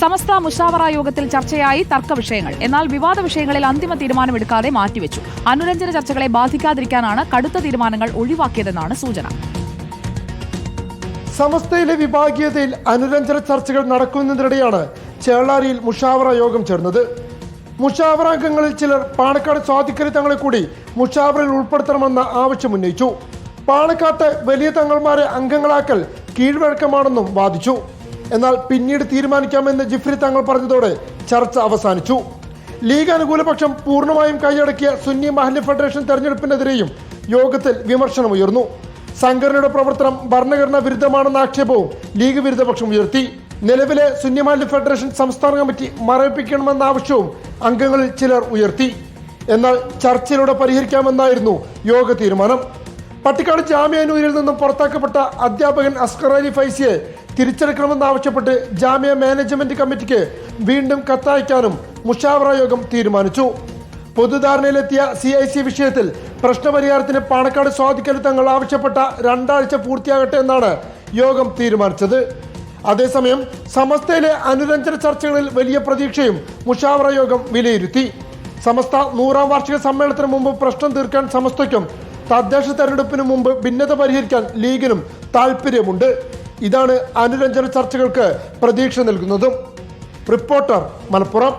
സമസ്ത മുഷാവറ യോഗത്തിൽ ചർച്ചയായി തർക്ക വിഷയങ്ങൾ. എന്നാൽ വിവാദ വിഷയങ്ങളിൽ അന്തിമ തീരുമാനമെടുക്കാതെ മാറ്റിവെച്ചു. അനുരഞ്ജന ചർച്ചകളെ ബാധിക്കാതിരിക്കാനാണ് കടുത്ത തീരുമാനങ്ങൾ ഒഴിവാക്കിയതെന്നാണ് സൂചന. സമസ്തയിലെ വിഭാഗീയതയിൽ അനുരഞ്ജന ചർച്ചകൾ നടക്കുന്നതിനിടെയാണ് ചേളാരിയിൽ മുഷാവറ യോഗം ചേർന്നത്. മുഷാവറ അംഗങ്ങളിൽ ചിലർ പാണക്കാട് സ്വാധിക്കരി തങ്ങളെ കൂടി മുഷാവറയിൽ ഉൾപ്പെടുത്തണമെന്ന ആവശ്യം ഉന്നയിച്ചു. പാണക്കാട്ട് വലിയ തങ്ങൾമാരെ അംഗങ്ങളാക്കൽ കീഴ്വഴക്കമാണെന്നും വാദിച്ചു. എന്നാൽ പിന്നീട് തീരുമാനിക്കാമെന്ന് ജിഫ്രി തങ്ങൾ പറഞ്ഞതോടെ ചർച്ച അവസാനിച്ചു. ലീഗ് അനുകൂലപക്ഷം പൂർണമായും കൈയടക്കിയ സുന്നി മഹല്ല ഫെഡറേഷൻ തെരഞ്ഞെടുപ്പിനെതിരെയും യോഗത്തിൽ വിമർശനമുയർന്നു സംഘടനയുടെ പ്രവർത്തനം ഭരണഘടനാ വിരുദ്ധമാണെന്ന ആക്ഷേപവും ലീഗ് വിരുദ്ധപക്ഷം ഉയർത്തി. നിലവിലെ സുന്യമാലി ഫെഡറേഷൻ സംസ്ഥാന കമ്മിറ്റി മരവിപ്പിക്കണമെന്ന ആവശ്യവും അംഗങ്ങളിൽ ചിലർ ഉയർത്തി. എന്നാൽ ചർച്ചയിലൂടെ പരിഹരിക്കാമെന്നായിരുന്നു യോഗ തീരുമാനം. പട്ടിക്കാട് ജാമ്യാനൂരിൽ നിന്നും പുറത്താക്കപ്പെട്ട അധ്യാപകൻ അസ്കർ അലി ഫൈസിയെ തിരിച്ചെടുക്കണമെന്നാവശ്യപ്പെട്ട് ജാമ്യ മാനേജ്മെന്റ് കമ്മിറ്റിക്ക് വീണ്ടും കത്തയക്കാനും മുഷാവറ യോഗം തീരുമാനിച്ചു. പൊതുധാരണയിലെത്തിയ സി ഐ സി വിഷയത്തിൽ പ്രശ്നപരിഹാരത്തിന് പാണക്കാട് സ്വാധിക്കൽ തങ്ങൾ ആവശ്യപ്പെട്ട രണ്ടാഴ്ച പൂർത്തിയാകട്ടെ എന്നാണ് യോഗം തീരുമാനിച്ചത്. അതേസമയം സമസ്തയിലെ അനുരഞ്ജന ചർച്ചകളിൽ വലിയ പ്രതീക്ഷയും മുഷാവറ യോഗം വിലയിരുത്തി. സമസ്ത നൂറാം വാർഷിക സമ്മേളനത്തിന് മുമ്പ് പ്രശ്നം തീർക്കാൻ സമസ്തയ്ക്കും തദ്ദേശ തെരഞ്ഞെടുപ്പിന് മുമ്പ് ഭിന്നത പരിഹരിക്കാൻ ലീഗിനും താല്പര്യമുണ്ട് ഇതാണ് അനുരഞ്ജന ചർച്ചകൾക്ക് പ്രതീക്ഷ നൽകുന്നതും. റിപ്പോർട്ടർ മലപ്പുറം.